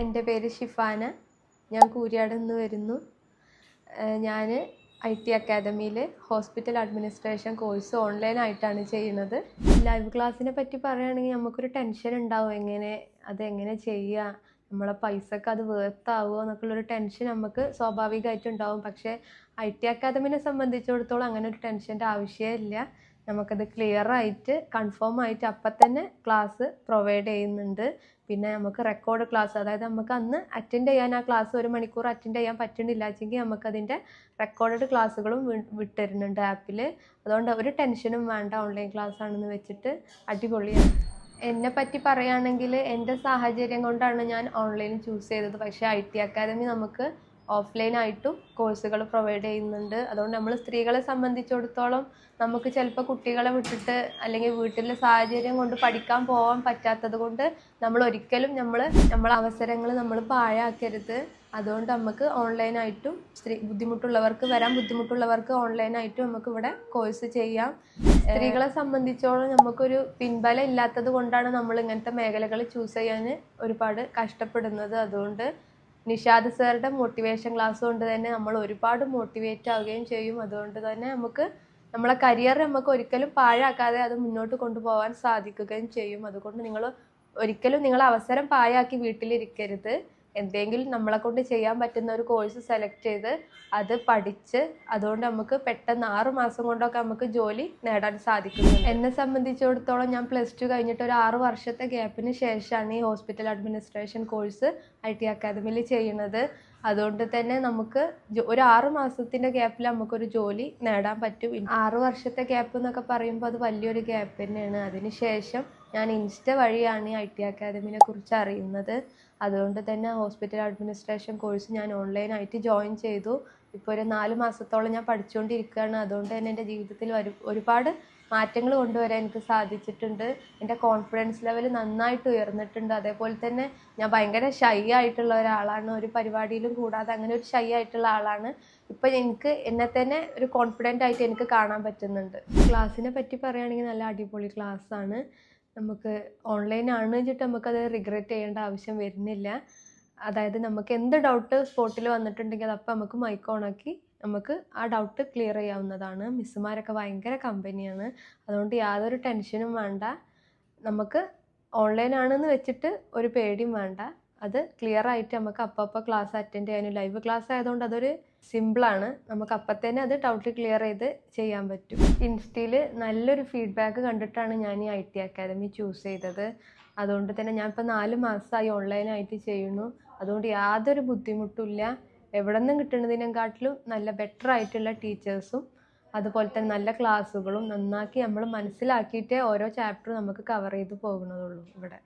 എന്റെ പേര് ഷിഫാന. ഞാൻ കൂരിയാട് നിന്ന് വരുന്നു ഞാൻ ഐ ടി അക്കാദമിയിൽ ഹോസ്പിറ്റൽ അഡ്മിനിസ്ട്രേഷൻ കോഴ്സ് ഓൺലൈനായിട്ടാണ് ചെയ്യുന്നത്. ലൈവ് ക്ലാസ്സിനെ പറ്റി പറയുകയാണെങ്കിൽ നമുക്കൊരു ടെൻഷൻ ഉണ്ടാവും. എങ്ങനെ അത് എങ്ങനെ ചെയ്യുക നമ്മളെ പൈസക്ക് അത് വേർത്താവുമോ എന്നൊക്കെയുള്ളൊരു ടെൻഷൻ നമുക്ക് സ്വാഭാവികമായിട്ടുണ്ടാവും പക്ഷേ ഐ ടി അക്കാദമിനെ സംബന്ധിച്ചിടത്തോളം അങ്ങനെ ഒരു ടെൻഷന്റെ ആവശ്യമില്ല. നമുക്കത് ക്ലിയർ ആയിട്ട് കൺഫേം ആയിട്ട് അപ്പം തന്നെ ക്ലാസ് പ്രൊവൈഡ് ചെയ്യുന്നുണ്ട്. പിന്നെ നമുക്ക് റെക്കോർഡ് ക്ലാസ് അതായത് നമുക്ക് അന്ന് അറ്റൻഡ് ചെയ്യാൻ ആ ക്ലാസ് ഒരു മണിക്കൂർ അറ്റൻഡ് ചെയ്യാൻ പറ്റുന്നില്ല വെച്ചെങ്കിൽ നമുക്കതിന്റെ റെക്കോർഡഡ് ക്ലാസ്സുകളും വിട്ടുതരുന്നുണ്ട് ആപ്പിൽ അതുകൊണ്ട് ഒരു ടെൻഷനും വേണ്ട ഓൺലൈൻ ക്ലാസ് ആണെന്ന് വെച്ചിട്ട് അടിപൊളിയാണ്. എന്നെ പറ്റി പറയുകയാണെങ്കിൽ എന്റെ സാഹചര്യം കൊണ്ടാണ് ഞാൻ ഓൺലൈൻ ചൂസ് ചെയ്തത്. പക്ഷേ ഐ ടി അക്കാദമി നമുക്ക് ഓഫ്ലൈനായിട്ടും കോഴ്സുകൾ പ്രൊവൈഡ് ചെയ്യുന്നുണ്ട്. അതുകൊണ്ട് നമ്മൾ സ്ത്രീകളെ സംബന്ധിച്ചിടത്തോളം നമുക്ക് ചിലപ്പോൾ കുട്ടികളെ വിട്ടിട്ട് അല്ലെങ്കിൽ വീട്ടിലെ സാഹചര്യം കൊണ്ട് പഠിക്കാൻ പോകാൻ പറ്റാത്തത് കൊണ്ട് നമ്മൾ ഒരിക്കലും നമ്മൾ നമ്മളെ അവസരങ്ങൾ നമ്മൾ പാഴാക്കരുത്. അതുകൊണ്ട് നമുക്ക് ഓൺലൈനായിട്ടും സ്ത്രീ ബുദ്ധിമുട്ടുള്ളവർക്ക് വരാൻ ബുദ്ധിമുട്ടുള്ളവർക്ക് ഓൺലൈനായിട്ടും നമുക്ക് ഇവിടെ കോഴ്സ് ചെയ്യാം. സ്ത്രീകളെ സംബന്ധിച്ചോളം നമുക്കൊരു പിൻബലം ഇല്ലാത്തത് കൊണ്ടാണ് നമ്മൾ ഇങ്ങനത്തെ മേഖലകൾ ചൂസ് ചെയ്യാൻ ഒരുപാട് കഷ്ടപ്പെടുന്നത്. അതുകൊണ്ട് നിഷാദ് സാറുടെ മോട്ടിവേഷൻ ക്ലാസ് കൊണ്ട് തന്നെ നമ്മൾ ഒരുപാട് മോട്ടിവേറ്റ് ആവുകയും ചെയ്യും. അതുകൊണ്ട് തന്നെ നമുക്ക് നമ്മളെ കരിയർ നമുക്ക് ഒരിക്കലും പാഴാക്കാതെ അത് മുന്നോട്ട് കൊണ്ടുപോകാൻ സാധിക്കുകയും ചെയ്യും. അതുകൊണ്ട് നിങ്ങൾ ഒരിക്കലും നിങ്ങൾ അവസരം പാഴാക്കി വീട്ടിലിരിക്കരുത്. എന്തെങ്കിലും നമ്മളെ കൊണ്ട് ചെയ്യാൻ പറ്റുന്ന ഒരു കോഴ്സ് സെലക്ട് ചെയ്ത് അത് പഠിച്ച് അതുകൊണ്ട് നമുക്ക് പെട്ടെന്ന് ആറ് മാസം കൊണ്ടൊക്കെ നമുക്ക് ജോലി നേടാൻ സാധിക്കുന്നു. എന്നെ സംബന്ധിച്ചിടത്തോളം ഞാൻ പ്ലസ് ടു കഴിഞ്ഞിട്ട് ഒരു ആറ് വർഷത്തെ ഗ്യാപ്പിന് ശേഷമാണ് ഈ hospital administration course I T അക്കാദമിയിൽ ചെയ്യുന്നത്. അതുകൊണ്ട് തന്നെ നമുക്ക് ഒരു ആറ് മാസത്തിന്റെ ഗ്യാപ്പിൽ നമുക്കൊരു ജോലി നേടാൻ പറ്റും. ആറു വർഷത്തെ ഗ്യാപ്പ് എന്നൊക്കെ പറയുമ്പോൾ അത് വലിയൊരു ഗ്യാപ്പ് തന്നെയാണ്. അതിന് ശേഷം ഞാൻ ഇൻസ്റ്റ വഴിയാണ് ഐ ടി അക്കാദമിനെ കുറിച്ച് അറിയുന്നത്. അതുകൊണ്ട് തന്നെ ഹോസ്പിറ്റൽ അഡ്മിനിസ്ട്രേഷൻ കോഴ്സ് ഞാൻ ഓൺലൈനായിട്ട് ജോയിൻ ചെയ്തു. ഇപ്പോൾ ഒരു നാല് മാസത്തോളം ഞാൻ പഠിച്ചുകൊണ്ടിരിക്കുകയാണ് അതുകൊണ്ട് തന്നെ എന്റെ ജീവിതത്തിൽ ഒരു ഒരുപാട് മാറ്റങ്ങൾ കൊണ്ടുവരാൻ എനിക്ക് സാധിച്ചിട്ടുണ്ട്. എന്റെ കോൺഫിഡൻസ് ലെവൽ നന്നായിട്ട് ഉയർന്നിട്ടുണ്ട്. അതേപോലെ തന്നെ ഞാൻ ഭയങ്കര ഷൈ ആയിട്ടുള്ള ഒരാളാണ്. ഒരു പരിപാടിയിലും കൂടാതെ അങ്ങനെ ഒരു ഷൈ ആയിട്ടുള്ള ആളാണ്. ഇപ്പം എനിക്ക് എന്നെ തന്നെ ഒരു കോൺഫിഡന്റ് ആയിട്ട് എനിക്ക് കാണാൻ പറ്റുന്നുണ്ട്. ക്ലാസ്സിനെ പറ്റി പറയുകയാണെങ്കിൽ നല്ല അടിപൊളി ക്ലാസ്സാണ് നമുക്ക് ഓൺലൈൻ ആണ് വെച്ചിട്ട് നമുക്കത് റിഗ്രറ്റ് ചെയ്യേണ്ട ആവശ്യം വരുന്നില്ല. അതായത് നമുക്ക് എന്ത് ഡൗട്ട് സ്പോട്ടിൽ വന്നിട്ടുണ്ടെങ്കിൽ അത് അപ്പം നമുക്ക് മൈക്ക് ഓണാക്കി നമുക്ക് ആ ഡൗട്ട് ക്ലിയർ ചെയ്യാവുന്നതാണ്. മിസ്സുമാരൊക്കെ ഭയങ്കര കമ്പനിയാണ് അതുകൊണ്ട് യാതൊരു ടെൻഷനും വേണ്ട. നമുക്ക് ഓൺലൈൻ ആണെന്ന് വെച്ചിട്ട് ഒരു പേടിയും വേണ്ട. അത് ക്ലിയർ ആയിട്ട് നമുക്ക് അപ്പം അപ്പം ക്ലാസ് അറ്റൻഡ് ചെയ്യാനും ലൈവ് ക്ലാസ് ആയതുകൊണ്ട് അതൊരു സിമ്പിളാണ് നമുക്ക് അപ്പം തന്നെ അത് ഡൗട്ട് ക്ലിയർ ചെയ്ത് ചെയ്യാൻ പറ്റും. ഇൻസ്റ്റയിൽ നല്ലൊരു ഫീഡ്ബാക്ക് കണ്ടിട്ടാണ് ഞാൻ ഈ ഐ ടി അക്കാദമി ചൂസ് ചെയ്തത്. അതുകൊണ്ട് തന്നെ ഞാൻ ഇപ്പോൾ നാല് മാസമായി ഓൺലൈനായിട്ട് ചെയ്യുന്നു. അതുകൊണ്ട് യാതൊരു ബുദ്ധിമുട്ടില്ല എവിടെ നിന്നും കിട്ടുന്നതിനെക്കാട്ടിലും നല്ല ബെറ്റർ ആയിട്ടുള്ള ടീച്ചേഴ്സും അതുപോലെ തന്നെ നല്ല ക്ലാസ്സുകളും നന്നാക്കി നമ്മൾ മനസ്സിലാക്കിയിട്ടേ ഓരോ ചാപ്റ്ററും നമുക്ക് കവർ ചെയ്ത് പോകുന്നതുള്ളൂ ഇവിടെ.